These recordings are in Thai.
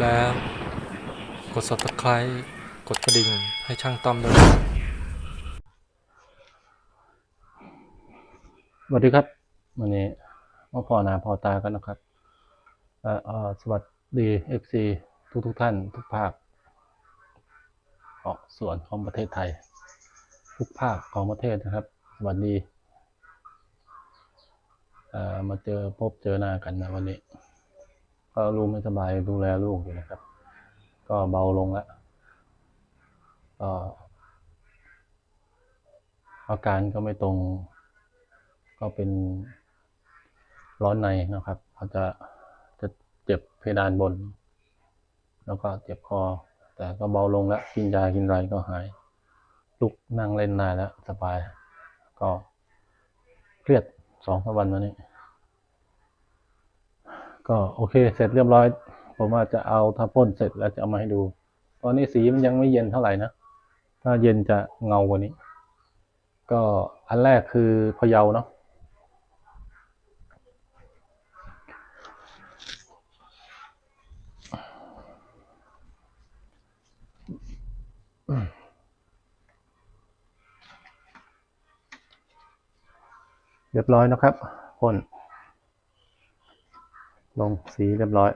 แล้ว กด subscribe กดกระดิ่งให้ช่างต้อมด้วยสวัสดีครับวันนี้มาพอหนาพอตากันนะครับเอ่อสวัสดีเอฟซีทุกทุกท่าน ทุกภาค ออกส่วนของประเทศไทย ทุกภาคของประเทศนะครับ สวัสดีเอ่อมาเจอพบเจอหน้ากันนะวันนี้ ก็ลูกไม่สบายดูแลลูกอยู่นะครับ ก็เบาลงแล้วก็อาการก็ไม่ตรง ก็เป็นร้อนในนะครับอาจะจะเจ็บเพดานบน แล้วก็เจ็บคอ แต่ก็เบาลงแล้ว กินยากินอะไรก็หาย ลุกนั่งเล่นได้แล้วสบาย ก็เครียดสองสามวันมานี้ ก็โอเค เสร็จเรียบร้อย ผมว่าจะเอาถ้าพ่นเสร็จแล้วจะเอามาให้ดู ตอนนี้สีมันยังไม่เย็นเท่าไหร่นะ ถ้าเย็นจะเงากว่านี้ ก็อันแรกคือพะเยาเนาะเรียบร้อยนะครับพ่น ลงสีเรียบร้อย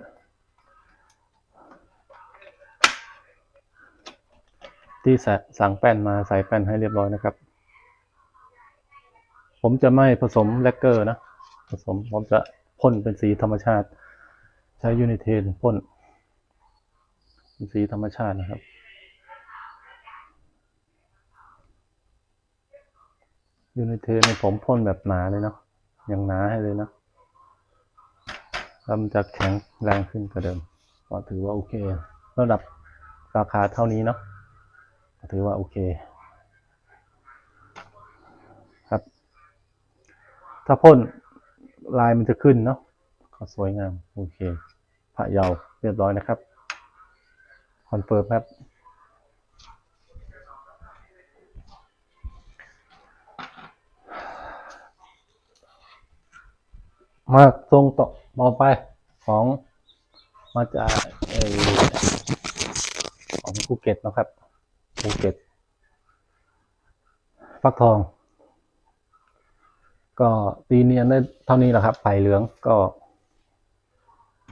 ที่สั่งแป้นมาใส่แป้นให้เรียบร้อยนะครับ ผมจะไม่ผสมแลกเกอร์นะ ผสมผมจะพ่นเป็นสีธรรมชาติ ใช้ยูนิเทนพ่นเป็นสีธรรมชาตินะครับยูนิเทนเนี่ยผมพ่นแบบหนาเลยเนาะอย่างหนาให้เลยเนาะ แล้วมันจะแข็งแรงขึ้นกว่าเดิม ก็ถือว่าโอเค ระดับราคาเท่านี้เนาะถือว่าโอเค ครับ ถ้าพ่นลายมันจะขึ้นเนาะก็สวยงาม โอเคพระเยาเรียบร้อยนะครับ คอนเฟิร์มครับมาทรงต่อ ต่อไปของมาจากของภูเก็ตนะครับภูเก็ตฟักทอง ก็ตีเนียนได้เท่านี้แหละครับไผ่เหลืองก็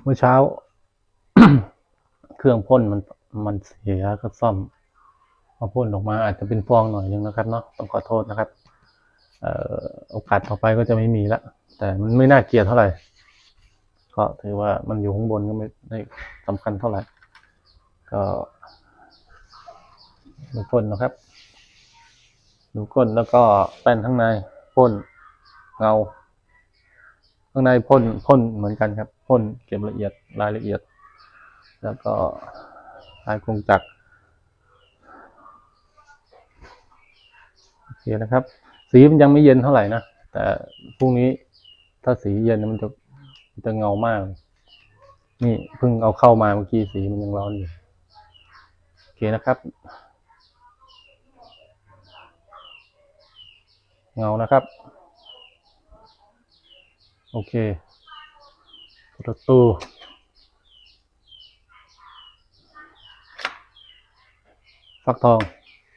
เมื่อเช้า เครื่องพ่นมันมันเสียก็ซ่อมพอพ่นออกมาอาจจะเป็นฟองหน่อยนึงนะครับเนาะต้องขอโทษนะครับออโอกาสต่อไปก็จะไม่มีละแต่มันไม่น่าเกลียดเท่าไหร่ ก็ถือว่ามันอยู่ข้างบนก็ไม่ได้สำคัญเท่าไหร่ ก็ดูก้นนะครับ ดูก้นแล้วก็แป้นข้างในพ่นเงา ข้างในพ่นพ่นเหมือนกันครับพ่นเก็บละเอียดรายละเอียด แล้วก็ลายกงจักรโอเคนะครับ สีมันยังไม่เย็นเท่าไหร่นะแต่พรุ่งนี้ถ้าสีเย็นมันจะ จะเงามาก นี่เพิ่งเอาเข้ามาเมื่อกี้สีมันยังร้อนอยู่ โอเคนะครับ เงานะครับ โอเคประตูฟักทอง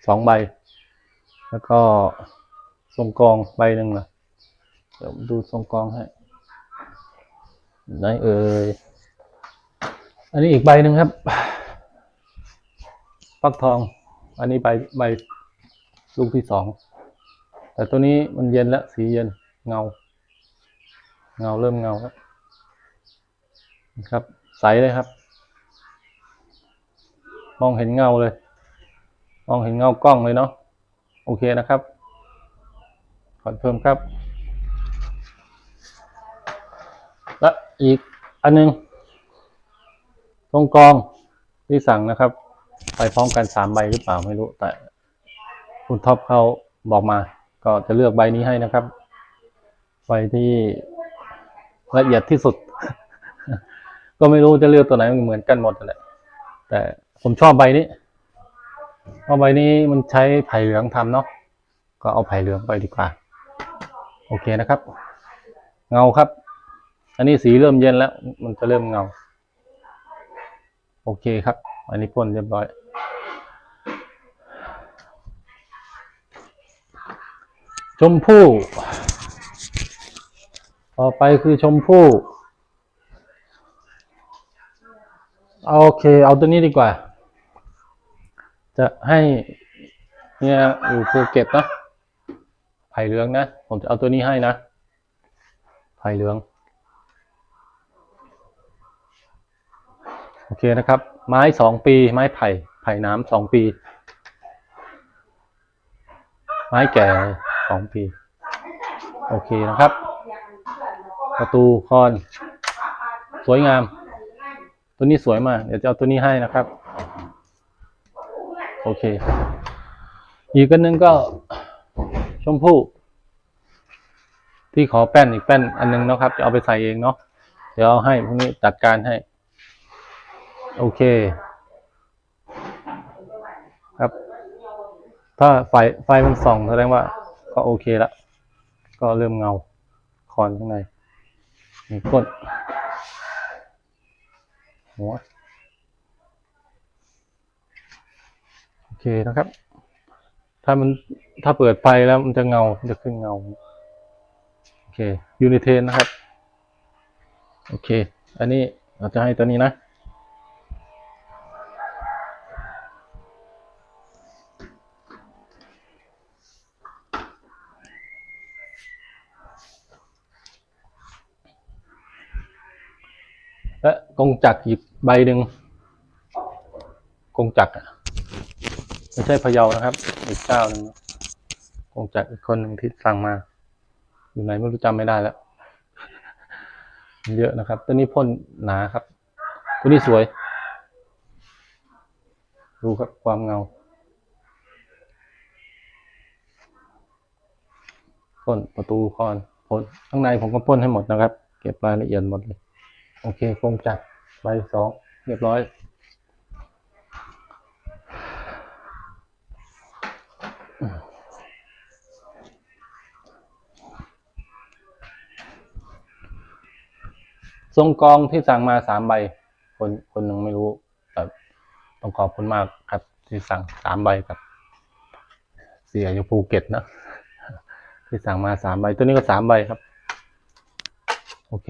สองใบ แล้วก็ทรงกรองใบหนึ่งนะเดี๋ยวดูทรงกรองให้ ไหนเอ่ยอันนี้อีกใบหนึ่งครับฟักทอง อันนี้ใบใบลูกที่สอง แต่ตัวนี้มันเย็นแล้วสีเย็นเงา เงาเริ่มเงาแล้วครับ ใสเลยครับ มองเห็นเงาเลย มองเห็นเงากล้องเลยเนาะโอเคนะครับคอเฟิร์มครับ อีกอันหนึงตรงกรองที่สั่งนะครับ ไปพร้อมกันสามใบหรือเปล่าไม่รู้ แต่คุณท็อปเขาบอกมา ก็จะเลือกใบนี้ให้นะครับใบที่ละเอียดที่สุด ก็ไม่รู้จะเลือกตัวไหนเหมือนกันหมดแหละแต่ผมชอบใบนี้เพราะใบนี้มันใช้ไผ่เหลืองทำเนาะก็เอาไผ่เหลืองไปดีกว่า โอเคนะครับ เงาครับ อันนี้สีเริ่มเย็นแล้ว มันจะเริ่มเงา โอเคครับ อันนี้พ่นเรียบร้อย ชมพู่ ต่อไปคือชมพู่เอาโอเค เอาตัวนี้ดีกว่า จะให้เนี่ยอยู่ภูเก็ตนะ ไผ่เหลืองนะ ผมจะเอาตัวนี้ให้นะ ไผ่เหลือง โอเคนะครับ ไม้สองปีไม้ไผ่ไผ่น้ำสองปี ไม้แก่สองปี โอเคนะครับ ประตูคอน สวยงาม ตัวนี้สวยมาก เดี๋ยวจะเอาตัวนี้ให้นะครับ โอเค อีกอันนึงก็ชมพู่ที่ขอแป้นอีกแป้นอันหนึงนะครับ จะเอาไปใส่เองเนาะเดี๋ยวเอาให้พวกนี้จัดการให้ โอเค ครับ ถ้าไฟไฟมันส่องแสดงว่า ก็โอเคละ ก็เริ่มเงาคอนข้างในมีก้นหัวโอเคนะครับ ถ้ามันถ้าเปิดไฟแล้วมันจะเงาจะขึ้นเงา โอเคยูนิเทนนะครับ โอเค อันนี้เราจะให้ตัวนี้นะ และกงจักรอีกใบหนึ่งกงจักรไม่ใช่พะเยานะครับ อีกเจ้าหนึ่งกงจักรอีกคนหนึ่งที่สั่งมา อยู่ไหนไม่รู้จำไม่ได้แล้ว เยอะนะครับ ตัวนี้พ่นหนาครับ ตัวนี้สวย ดูครับความเงาพ่นประตูคอนพ่นข้างในผมก็พ่นให้หมดนะครับ เก็บรายละเอียดหมดเลย โอเคคงจัดใบสองเรียบร้อย ทรงกองที่สั่งมาสามใบ คนคนหนึ่งไม่รู้แต่ต้องขอบคุณมากครับ ที่สั่งสามใบกับ เสียอยู่ภูเก็ตนะ ที่สั่งมาสามใบ ตัวนี้ก็สามใบครับ โอเค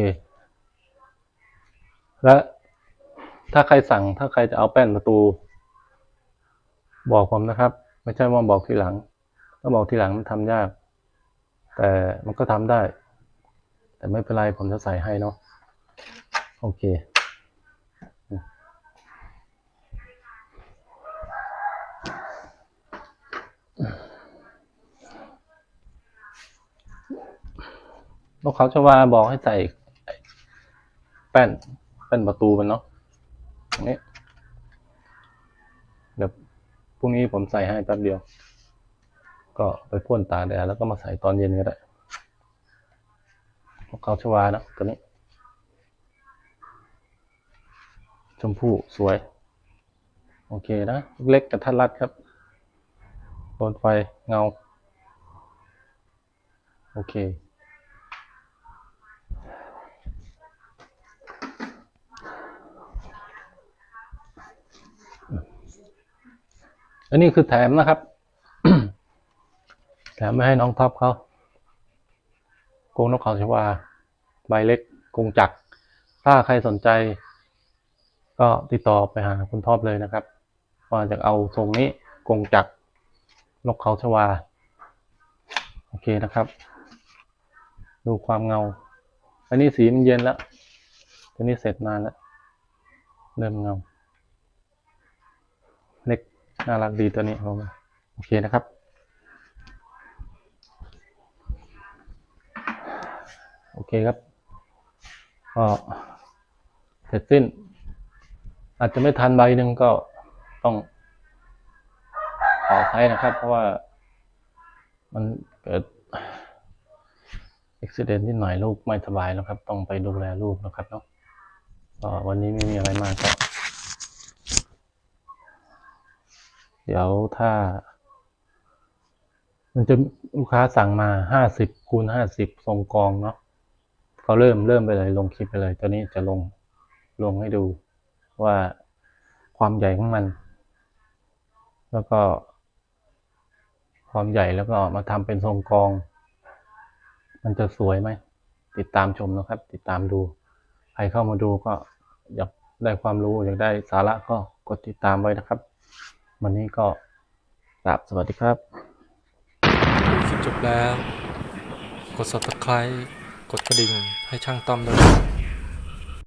และถ้าใครสั่งถ้าใครจะเอาแป้นประตู บอกผมนะครับ ไม่ใช่ว่าบอกทีหลังถ้าบอกทีหลังมันทำยาก แต่มันก็ทำได้ แต่ไม่เป็นไรผมจะใส่ให้เนาะโอเคนกเขาชวาบอกให้ใส่แป้น แป้นประตูมันเนาะตรงนี้เดี๋ยวพรุ่งนี้ผมใส่ให้แป๊บเดียว ก็ไปพ่นตาแดดแล้วก็มาใส่ตอนเย็นก็ได้นกเขาชวานะตัวนี้ ชมพู่สวย โอเคนะ เล็กกับทัดรัดครับโดนไฟเงา โอเค อันนี้คือแถมนะครับ แถมไม่ให้น้องท็อปเขากรงนกเขาชวา ใบเล็กกรงจัก ถ้าใครสนใจ ก็ติดต่อไปหาคุณท็อปเลยนะครับว่าจะเอาทรงนี้กรงจักนกเขาชวา โอเคนะครับ ดูความเงา อันนี้สีมันเย็นแล้ว ตัวนี้เสร็จนานแล้ว เริ่มเงา น่ารักดีตัวนี้ผมโอเคนะครับ โอเคครับก็เสร็จสิ้น อาจจะไม่ทันใบหนึ่งก็ต้องขอใช้นะครับ เพราะว่ามันเกิดอุบิเหตุนิดหน่อยลูกไม่สบายแล้วครับ ต้องไปดูแลลูกนะครับเนาะวันนี้ไม่มีอะไรมากก็ เดี๋ยวถ้า มันจะลูกค้าสั่งมาห้าสิบคูณห้าสิบทรงกองเนาะก็เริ่มเริ่มไปเลยลงคลิปไปเลย ตอนนี้จะลงลงให้ดูว่าความใหญ่ของมัน แล้วก็ ความใหญ่แล้วก็มาทำเป็นทรงกอง มันจะสวยไหม ติดตามชมนะครับ ติดตามดู ใครเข้ามาดูก็อยากได้ความรู้อยากได้สาระก็กดติดตามไว้นะครับ วันนี้ก็กราบสวัสดีครับดูคลิปจบแล้ว กด subscribe กดกระดิ่งให้ช่างต้อมด้วย